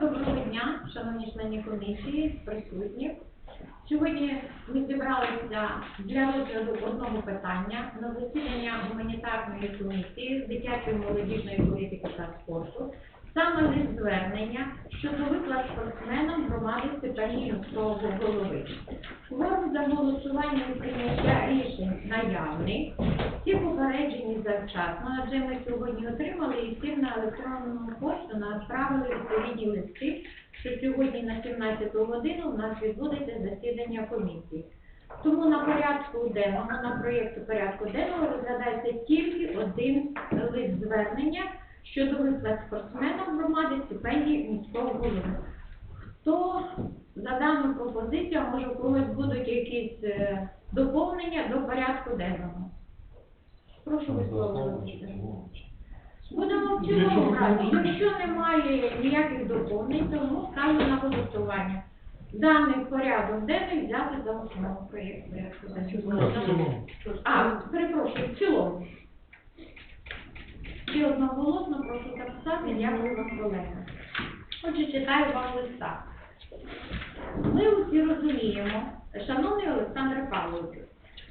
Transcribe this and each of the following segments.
доброго дня, шановні члени комісії, присутні. Сьогодні ми зібралися для розгляду одного питання на засідання гуманітарної комісії з дитячої молодіжної політики та спорту. Саме лист звернення щодо виплат спортсменам громади стипендії міського голови. Кворум за голосування прийняття рішень наявний. Всі попереджені завчасно, адже ми сьогодні отримали і всім на електронну пошту направили відповідні листи, що сьогодні на 17 годину у нас відбудеться засідання комісії. Тому на порядку денному, на проєкту порядку денного розглядається тільки один лист звернення щодо виплат спортсменам громади стипендії міського голови. Хто за дану пропозицію, а може у когось будуть якісь е, доповнення до порядку денного? Прошу висловлюватися. Будемо в цілому брати. Якщо немає ніяких доповнень, тому ставлю на голосування. Даний порядок денний взяти за основу проєкт порядку. А, перепрошую, в цілому. Всі одноголосно прошу записати, дякую вам, колеги. Отже, читаю вам листа. Ми усі розуміємо, шановний Олександр Павлович,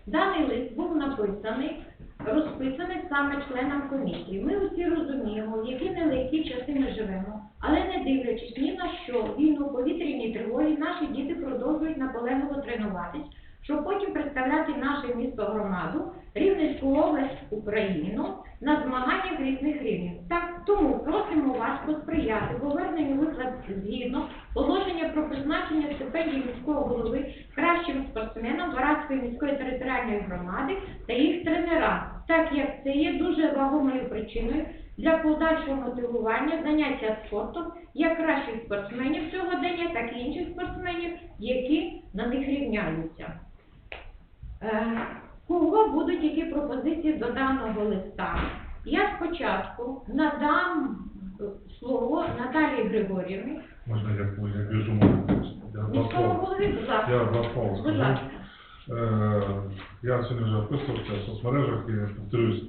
даний лист був написаний, розписаний саме членам комісії. Ми усі розуміємо, в які нелегкі часи ми живемо, але не дивлячись ні на що, війну, повітряні тривоги, наші діти продовжують наполегливо тренуватись, щоб потім представляти наше місто громаду, Рівненську область, Україну на змаганнях різних рівнів. Так, тому просимо вас посприяти поверненню виплат згідно положення про призначення стипендій міського голови кращим спортсменам Варадської міської територіальної громади та їх тренерам, так як це є дуже вагомою причиною для подальшого мотивування заняття спортом як кращих спортсменів сьогодення, так і інших спортсменів, які на них рівняються. Е, Кого будуть які пропозиції до даного листа? Спочатку надам слово Наталії Григорівні, Можна я можу. Я слова. будь ласка. Я. Е, Я сьогодні вже описувався в соцмережах і повторюсь.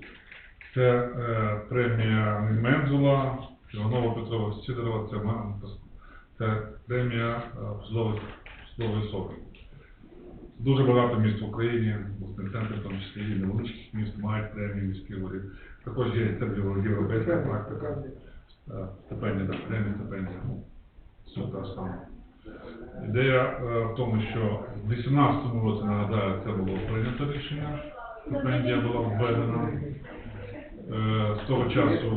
Це е, премія Мензула, Іванова Петрова Сидорова, це, це премія е, Судовий судовий. Дуже багато міст в Україні, центр, в тому числі і невеличких міст, мають премії міські голови. Також є це європейська практика. Е, Стипендія, так, премія стипендія. Все те ж саме. Ідея е, в тому, що в 2018 році, нагадаю, це було прийнято рішення, стипендія була введена. Е, З того часу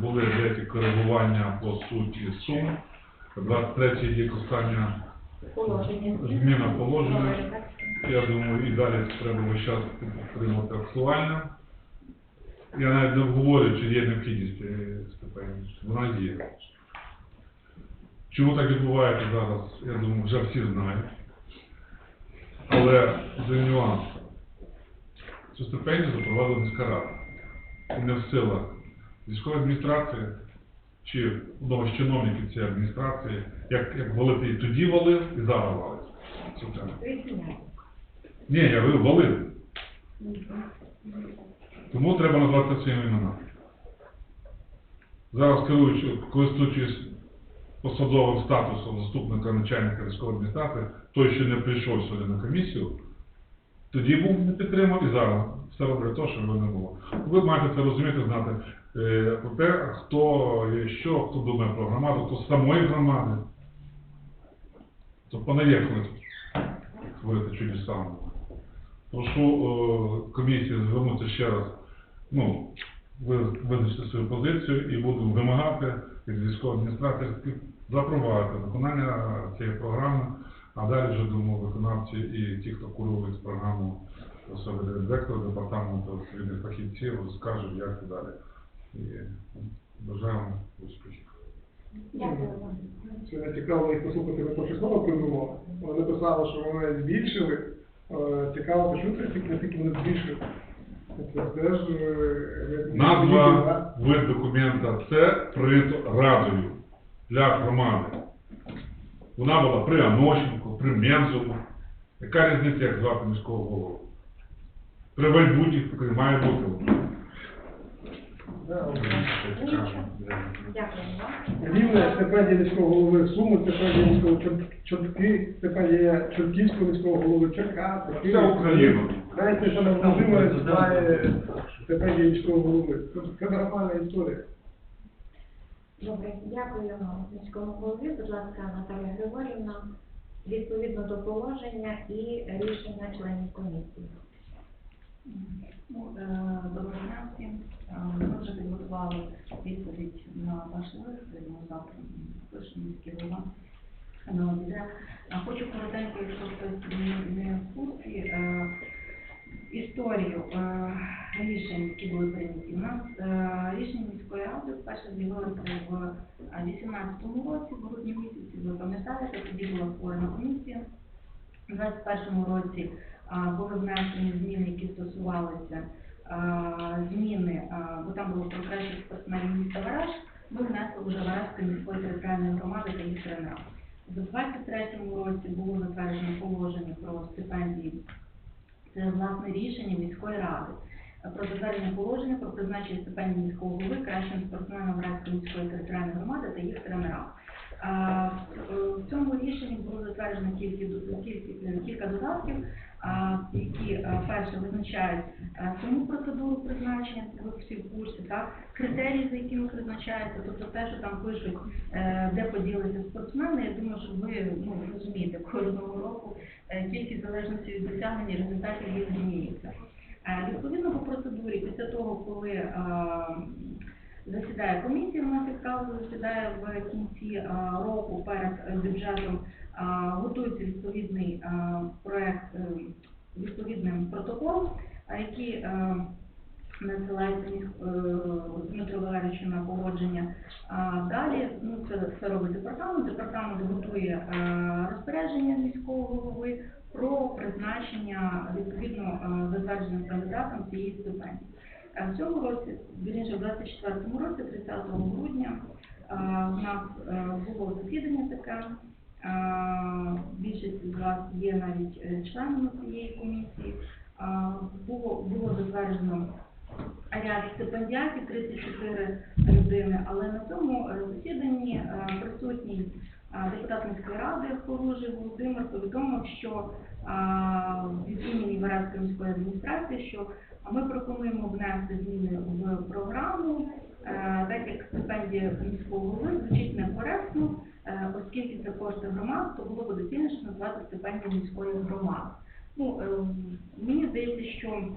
були деякі коригування по суті сум. 23 рік остання зміна положення. Я думаю, і далі треба весь час підтримувати актуально. Я навіть не говорю, чи є необхідність стипендії. Вона є. Чому так відбувається зараз, я думаю, вже всі знають. Але за нюанс. Цю стипендію запровадила міська рада. І не в силах військової адміністрації чи одного з чиновників цієї адміністрації, як, як валити і тоді валив, і зараз. Відміняю. Ні, я говорю, валив. Тому треба назвати своїми іменами. Зараз керуючи, користуючись посадовим статусом заступника начальника військової адміністрації, той, що не прийшов сьогодні на комісію, тоді був не підтримав і зараз все робить те, що його не було. Ви маєте це розуміти, знати е, про те, хто є що, хто думає про громаду, хто самої громади. То понаєхали творити чудеса. Прошу е, комісію звернутися ще раз, ну, ви визначити свою позицію і буду вимагати від військової адміністрації запровадити виконання цієї програми, а далі вже думаю, виконавці і ті, хто курують програму особливо директора департаменту цивільних фахівців, розкажуть, як і далі. І бажаю вам успіхів. Дякую. Сьогодні цікаво їх послухати, ви трохи слово. Вони написали, що вони збільшили. Е, Цікаво почути, скільки наскільки вони збільшили. Назва вид документа це прит радою для громади. Вона була при Анощенку, при Мензову. Яка різниця, як звати міського голову? При Вальбуті, має бути. Да, Нічого. Дякую вам. Рівне стипендія міського голови Суми, стипендія міського Чортки, стипендія Чортківського міського голови Черкаси. Вся Україна. Знаєте, що на Володимир має стипендія міського голови. Це, це нормальна історія. Добре, дякую міському голові. Будь ласка, Наталія Григорівна, відповідно до положення і рішення членів комісії. Ну, е, Доброго дня всім. Е, Ми вже підготували відповідь на ваш лист, ми завтра пишемо міський голова. Е, Хочу коротенько, якщо хтось не- в курсі, історію рішень, які були прийняті. У нас рішення міської ради вперше з'явилося в 2018 році, в грудні місяці, ви пам'ятаєте, тоді була створена комісія. У 2021 році були внесені зміни, які стосувалися зміни, бо там було про кращих спортсменів міста Вараж, ми внесли вже Варажської міської територіальної громади та їх тренера. У 2023 році було затверджено положення про стипендії. Це власне рішення міської ради е, про затвердження положення про призначення стипендії міського голови кращим спортсменам Варажської міської територіальної громади та їх тренерам. А, в- цьому рішенні було затверджено кілька, додатків, які перше визначають саму процедуру призначення, ви всі в курсі, так, критерії, за якими призначається, тобто те, що там пишуть, е, де поділиться спортсмени, я думаю, що ви ну, розумієте, кожного року е, тільки в залежності від досягнення результатів їх змінюється. Е, Відповідно по процедурі, після того, коли засідає комісія, у нас засідає в кінці року перед бюджетом, готується відповідний проект, е, відповідним протокол, який е, надсилається е, Дмитру Валерійовичу на погодження. Далі ну, це, це робить департамент. Департамент готує розпорядження міського голови про призначення відповідно затвердженим кандидатам цієї стипендії. В цьому році, вірніше, в 24-му році, 30 грудня, в нас було засідання таке. Більшість з вас є навіть е, членами цієї комісії. Було, було затверджено ряд стипендіатів, 34 людини, але на цьому засіданні е, присутній е, депутат ради Хоружий Володимир повідомив, що від імені Варадської міської адміністрації, що ми пропонуємо внести зміни в програму, так як стипендія міського голови звучить некоректно, оскільки це кошти громад, то було б доцільніше назвати стипендію міської громади. Ну, е, мені здається, що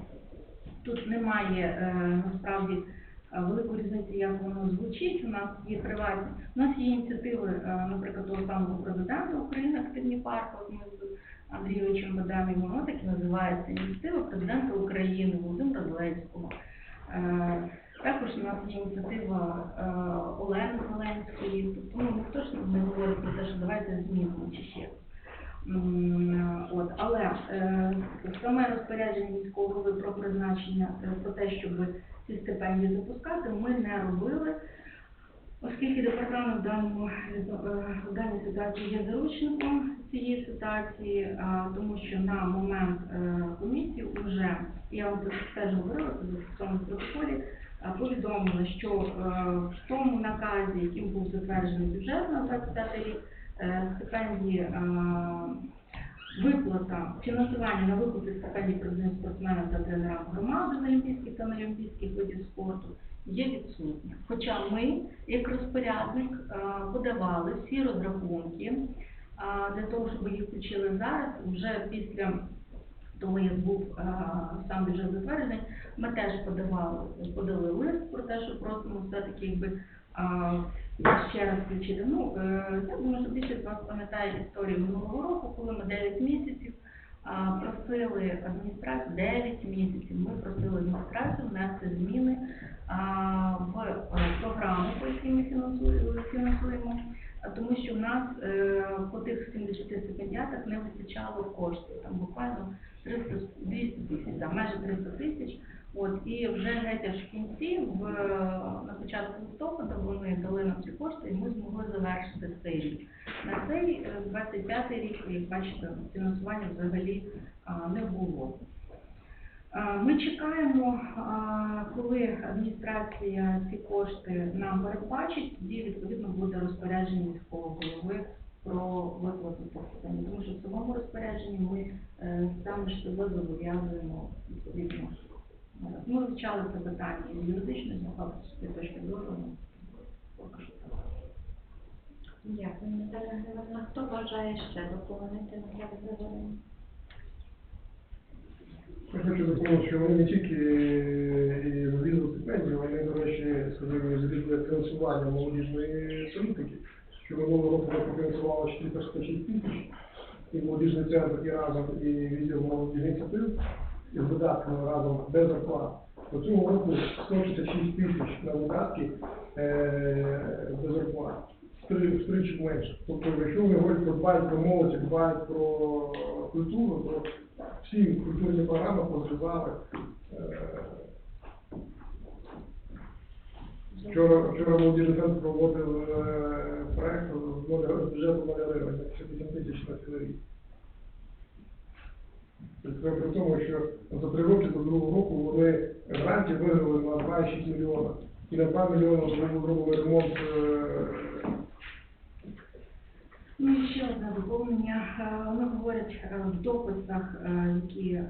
тут немає е, насправді е, великої різниці, як воно звучить. У нас є приватні, у нас є ініціативи, е, наприклад, того самого президента України активні парки. От з Андрійовичем ведемо, воно так і називається ініціатива президента України Володимира Зеленського. Е, Також у нас є ініціатива е, Олени Зеленської. Тобто ну, ніхто ж не говорить про те, що давайте змінимо чи ще. От, але е, саме розпорядження міського голови про призначення, е, про те, щоб ці стипендії запускати, ми не робили, оскільки департамент в даному е, в даній ситуації є заручником цієї ситуації, тому що на момент е, комісії вже я вам теж говорила це в цьому протоколі. Повідомили, що е, в тому наказі, яким був затверджений бюджет на 25 рік, е, стипендії е, виплата фінансування на виплати стипендій президентів спортсменам та тренерам громади з олімпійських та неолімпійських видів спорту є відсутня. Хоча ми, як розпорядник, подавали всі розрахунки для того, щоб їх включили зараз, вже після того, як був е, сам бюджет затверджений, ми теж подавали, подали лист про те, що просимо все-таки якби а, ще раз включити. Ну, е, я думаю, що більшість з вас пам'ятає історію минулого року, коли ми 9 місяців просили адміністрацію, 9 місяців ми просили адміністрацію внести зміни в е, програму, по якій ми фінансуємо, тому що в нас е, по тих 70 стипендіатах не вистачало коштів, там буквально 300, 200 тисяч, да, майже 300 тисяч. От, і вже геть аж в кінці, в, на початку листопада, вони дали нам ці кошти, і ми змогли завершити цей рік. На цей е, 25-й рік, як бачите, фінансування взагалі а, не було. Е, Ми чекаємо, е, коли адміністрація ці кошти нам передбачить, тоді відповідно буде розпорядження міського голови про виплату посадання. Тому що в самому розпорядженні ми е, саме ж себе зобов'язуємо відповідно. Е, Ми вивчали це питання з юридичної точки зору. Дякую, Наталя Григорівна. Хто бажає ще доповнити Наталя Григорівна? Я хочу доповнити, що вони не тільки і відвідували стипендії, вони, до речі, скажімо, збільшили фінансування молодіжної політики, що минулого року ми профінансували 406 тисяч, і молодіжний центр, і разом, і відділ молодіжних ініціатив, і з видатками разом без зарплат. До цього року 166 тисяч на видатки е, без зарплат. Втричі менше. Тобто, якщо ми говоримо про дбають про молодь, дбають про культуру, то всі культурні програми позрізали. Е, Вчора, вчора молодіжний центр проводив е, проект з бюджету 0 гривень, 58 тисяч на цілий. Тобто при тому, що за три роки до другого року вони гранті виграли на 2,6 мільйона. І на 2 мільйони зробили ремонт е, Ну і ще одне доповнення. Е, Вони говорять е, в дописах, е, які е,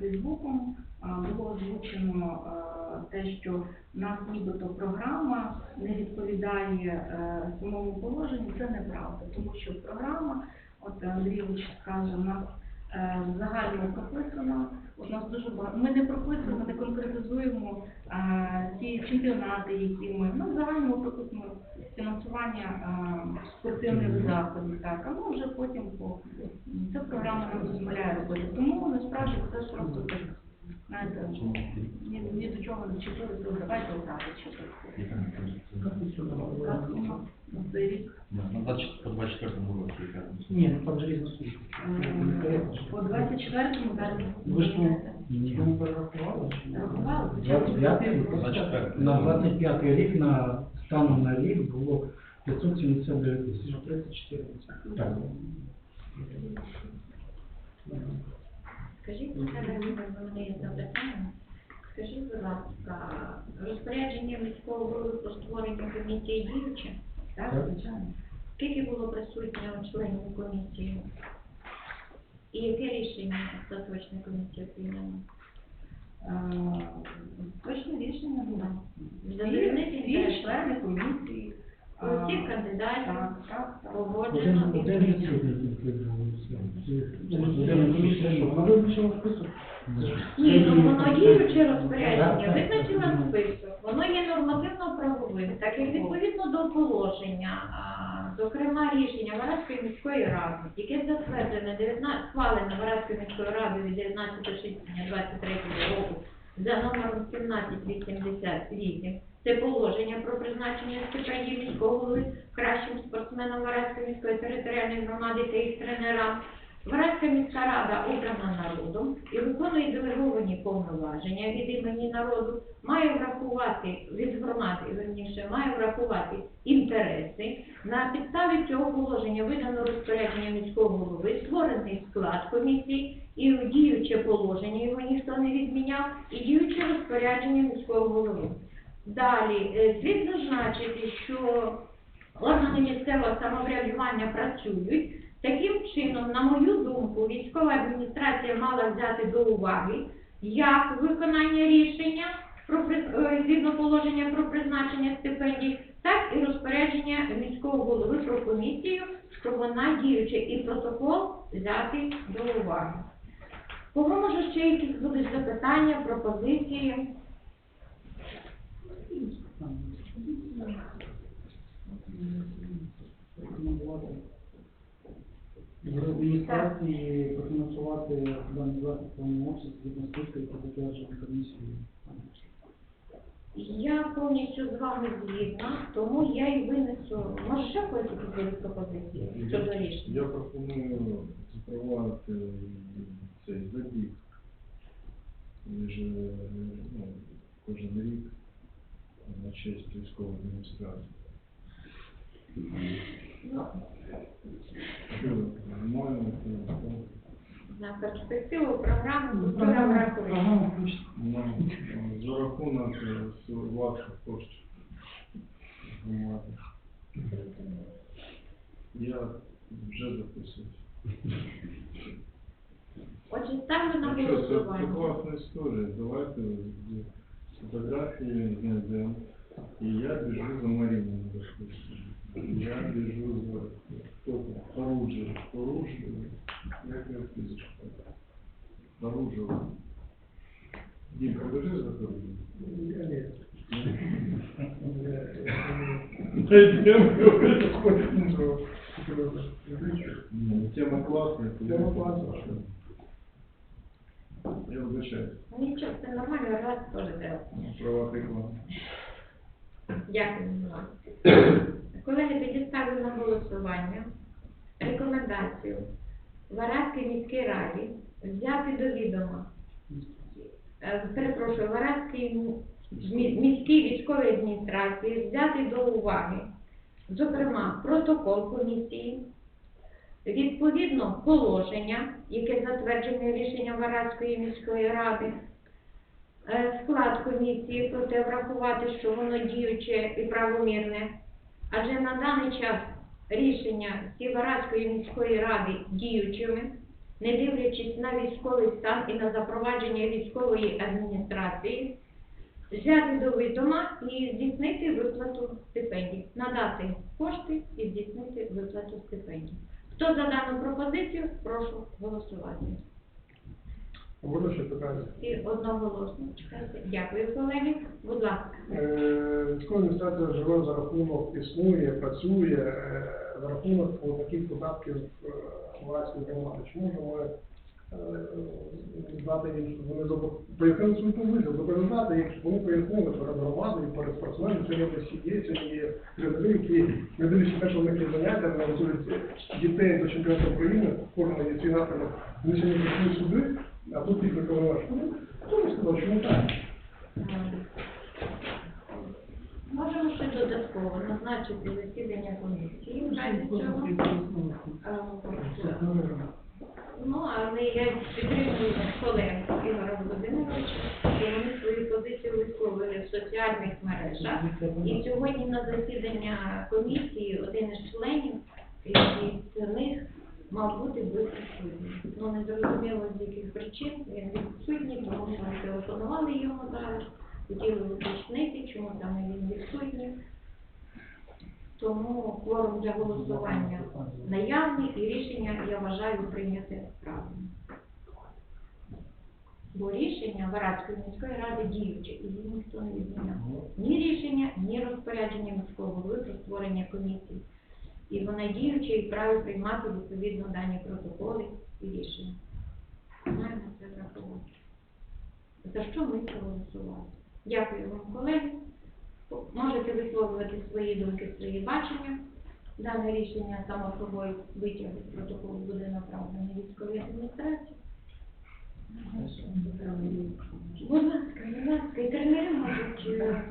Фейсбуком, було озвучено те, що в нас нібито програма не відповідає самому положенню. Це неправда, тому що програма, от Андрійович скаже, у нас е, в прописано. У нас дуже багато. Ми не прописуємо, не конкретизуємо е, ті чемпіонати, які ми ну, в загальному прописано фінансування е, спортивних заходів. Так, а ми вже потім по ця програма нам дозволяє робити. Тому насправді це ж просто так, знаєте, ні, ні до чого не чіпилися, давайте отак чіпити. На цей рік. На 20 по 24 році, яка Ні, ну там же По 24-му зараз Ви ж ну, ви порахували? чи ні? Рахували, 25 24. На 25 рік на станом на рік було 579 тисяч. 34 Так. Скажіть, Наталя Григорівна, в мене є запитання. Скажіть, будь ласка, розпорядження міського голови про створення комісії діюче? Так, Так. звичайно. Скільки було присутньо членів комісії? І яке рішення остаточної комісії прийняла? Е, Точне рішення було. Задовільнити Всі члени комісії. е, Усіх кандидатів Так, так, так. Погоджено і один прийнято. відсутній тільки був. Комісія? Ні, ну воно діюче розпорядження, визначила список, воно є нормативно-правовим, так як відповідно до положення, а, зокрема рішення Вараської міської ради, яке затверджене 19, схвалене Вараською міською радою від 19 січня 23 року за номером 1788, це положення про призначення стипендії міського голови кращим спортсменам Вараської міської територіальної громади та їх тренерам. Вараська міська рада обрана народом і виконує делеговані повноваження від імені народу, має врахувати від громади, верніше, має врахувати інтереси. На підставі цього положення видано розпорядження міського голови, створений склад комісії і діюче положення, його ніхто не відміняв, і діюче розпорядження міського голови. Далі, е, слід зазначити, що органи місцевого самоврядування працюють. Таким чином, на мою думку, військова адміністрація мала взяти до уваги як виконання рішення про е, згідно положення про призначення стипендій, так і розпорядження міського голови про комісію, що вона діюча, і протокол взяти до уваги. Кого може ще якісь будуть запитання, пропозиції? Рекомендувати адміністрації профінансувати даний заклад в повному обсязі згідно списку, який затверджений комісією. Я повністю з вами згідна, тому я і винесу. Може, ще когось якісь пропозиції щодо рішення? Я пропоную запровадити цей забіг між е, ну, кожен рік на честь військової адміністрації. Ну, Що, нормально, то- на перспективу програму. Ну, е, за рахунок е, з власних коштів. Я вже записуюсь. Отже, ставлю на що, це, це класна історія. Давайте фотографії знайдемо. І я біжу за Маріною. Я біжу за хто там? Оружие. Оружие. Як я фізичка? Оружие. Дім, покажи за оружие. Я ні. Зайдемо, говорити, хочеш іншого. Ну, Тема класна. Тема класна. Я вибачаюсь. Ну, Нічого, це нормально, раз теж треба. Права реклами. Дякую. Колеги, тоді ставлю на голосування рекомендацію Варадській міській раді взяти до відома, е, перепрошую, Варадській мі- міській військовій адміністрації взяти до уваги, зокрема, протокол комісії, відповідно положення, яке затверджене рішенням Варадської міської ради, склад комісії, проте врахувати, що воно діюче і правомірне. Адже на даний час рішення Сіверацької міської ради діючими, не дивлячись на військовий стан і на запровадження військової адміністрації, взяти до відома і здійснити виплату стипендій, надати кошти і здійснити виплату стипендій. Хто за дану пропозицію, прошу голосувати. Можна ще питання? Всі одноголосно. Чекайте. Дякую, колеги. Будь ласка. Е, Військова адміністрація живе за рахунок, існує, працює е, за рахунок от таких податків е, власної громади. Чи можемо ми е, дати їм, вони пояснили свою позицію, доказати їх, щоб вони пояснили перед громадою, перед спортсменами, сьогодні в нас є, сьогодні є тренери, які, не дивлячись те, що в них є заняття, вони готують дітей до чемпіонату України, кожного є свій напрямок, вони сьогодні працюють сюди, а тут виконуєш. Ну, хто не сказав, чому так? Можемо ще додатково назначити засідання комісії. в разі цього. Е, Ну, але я підтримую колег Ігора Володимировича, що вони свою позицію висловили в соціальних мережах. І сьогодні на засідання комісії один із членів із них мав бути присутній. Ну, не зрозуміло з яких причин він відсутній, тому що ми телефонували йому зараз, хотіли уточнити, чому там він відсутній. Тому кворум для голосування наявний і рішення, я вважаю, прийняти правильно. Бо рішення Варадської міської ради діюче, і її ніхто не відміняв. Ні рішення, ні розпорядження міського голови про створення комісії. І вона діюча і вправі приймати відповідно дані протоколи і рішення. Маємо це врахувати. За що ми це голосували? Дякую вам, колеги. Можете висловлювати свої думки, свої бачення. Дане рішення само собою витяг з протоколу буде направлений військовій адміністрації. Будь ласка, будь ласка, і тренери можуть Е,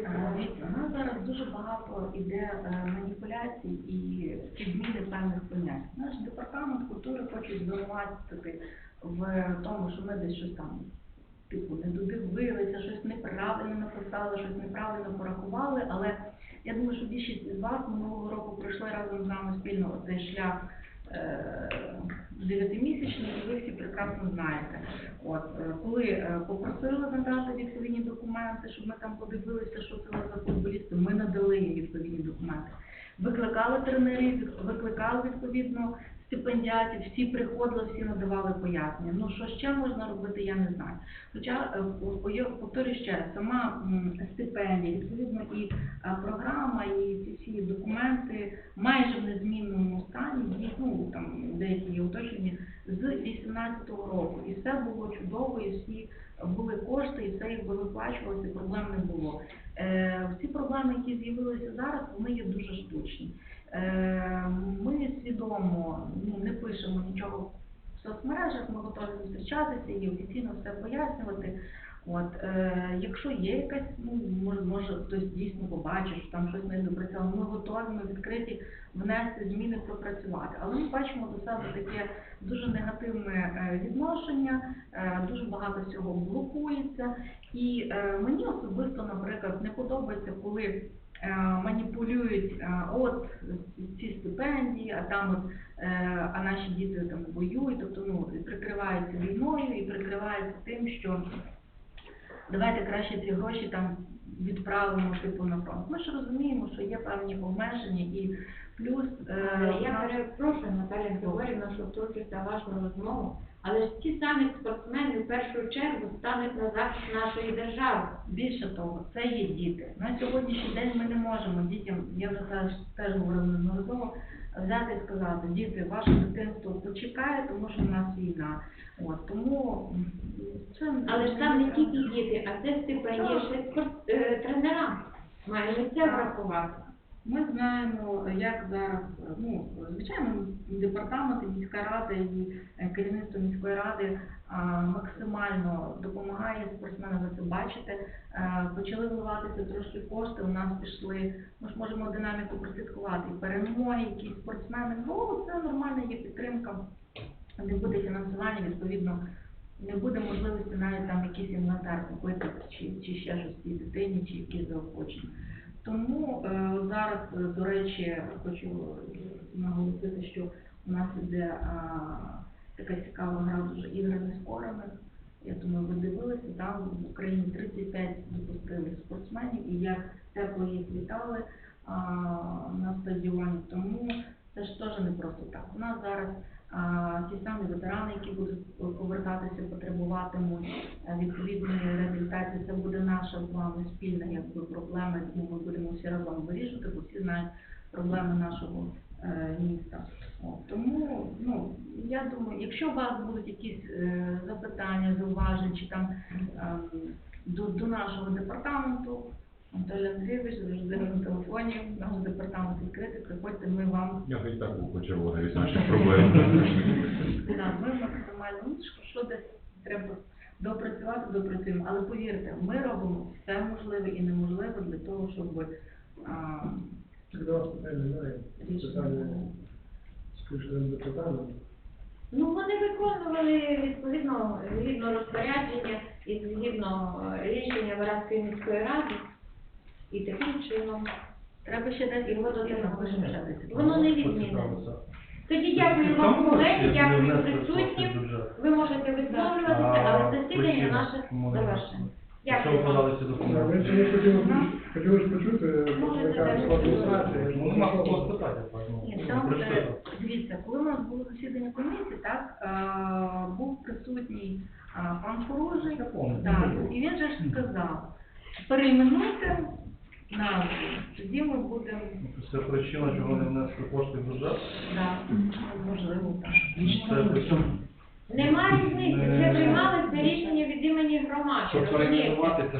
У нас зараз дуже багато іде е, маніпуляцій і підміни певних понять. Наш департамент культури хоче звинуватити в тому, що ми десь щось там типу не додивилися, щось неправильно написали, щось неправильно порахували, але я думаю, що більшість із вас минулого року пройшли разом з нами спільно цей шлях дев'ятимісячний, ви всі прекрасно знаєте. От, е, коли е, попросили надати відповідні документи, щоб ми там подивилися, що це за футболісти, ми надали їм відповідні документи. Викликали тренерів, викликали відповідно стипендіатів, всі приходили, всі надавали пояснення. Ну що ще можна робити, я не знаю. Хоча е, повторюю ще раз, сама стипендія, відповідно і е, програма, і ці всі документи майже в незмінному стані, ну там деякі є уточнені, з 18-го року. І все було чудово, і всі були кошти, і все якби виплачувалося, проблем не було. Е, всі проблеми, які з'явилися зараз, вони є дуже штучні. Е, ми свідомо ну, не пишемо нічого в соцмережах, ми готові зустрічатися і офіційно все пояснювати. От, е, якщо є якась, ну, може, може хтось дійсно побачить, що там щось не допрацьовано, ми готові, ми відкриті внести зміни, пропрацювати. Але ми бачимо до себе таке дуже негативне е, відношення, е, дуже багато всього блокується. І е, мені особисто, наприклад, не подобається, коли маніпулюють е, от ці стипендії, а там от е, а наші діти там воюють, тобто ну прикриваються війною і прикриваються тим, що давайте краще ці гроші там відправимо типу на фронт. Ми ж розуміємо, що є певні обмеження і плюс е, я перепрошую, Наталя Григорівна, що втручуся в вашу розмову, але ж ті самі спортсмени в першу чергу стануть на захист нашої держави. Більше того, це є діти. На сьогоднішній день ми не можемо дітям, я вже теж, теж говорила неодноразово, взяти і сказати, діти, ваше дитинство почекає, тому що в нас війна. От, тому це Але ж там не тільки діти, а це стипендія ще спорт, е, тренерам. Маємо це врахувати. Ми знаємо, як зараз, ну, звичайно, департамент, і міська рада і е, керівництво міської ради максимально допомагає спортсменам, ви це бачите. Е, Почали вливатися трошки кошти, у нас пішли, ми ж можемо динаміку прослідкувати, перемоги, якісь спортсмени, ну, це нормальна є підтримка, не буде фінансування, відповідно, не буде можливості навіть там якийсь інвентар купити, чи, чи ще щось цій дитині, чи якісь заохочення. Тому е, зараз, е, до речі, хочу е, наголосити, що у нас іде така цікава гра дуже ігри нескорених. Я думаю, ви дивилися, там в Україні 35 допустили спортсменів, і як тепло їх вітали на стадіоні. Тому це ж теж не просто так. У нас зараз ті самі ветерани, які будуть повертатися, потребуватимуть е, відповідної реабілітації. Це буде наша з вами спільна якби проблема, яку ми будемо всі разом вирішувати, бо всі знають проблеми нашого е, міста. Тому, ну, я думаю, якщо у вас будуть якісь е, запитання, зауваження, чи там ем, до, до нашого департаменту, Анатолій Андрійович завжди на телефоні, наш департамент відкритий, приходьте, ми вам Я і так був почервоний від наших проблем. Да, ми максимально ну, що- що десь треба допрацювати, допрацюємо. Але повірте, ми робимо все можливе і неможливе для того, щоб а, до вас питання немає. рішення Питання було. скоріше до. Ну, вони виконували відповідно згідно розпорядження і згідно е, рішення Варадської міської ради. І таким чином Треба ще десь Його додати. напишемо воно не відміниться. Тоді дякую вам, колеги, дякую присутнім. Ви можете висловлюватися, але засідання наше завершено. Якщо вам. подалися не хотіли ж почути дивіться, коли у нас було засідання комісії, так е, був присутній е, пан Хорожий, і він же ж сказав, перейменуйте назву, тоді ми будемо, Це причина, чого не внесли кошти в бюджет. да, можливо, так. Це причому Немає різниці, вже приймалися рішення від імені громади. Щоб розумієте? перейменувати, це ж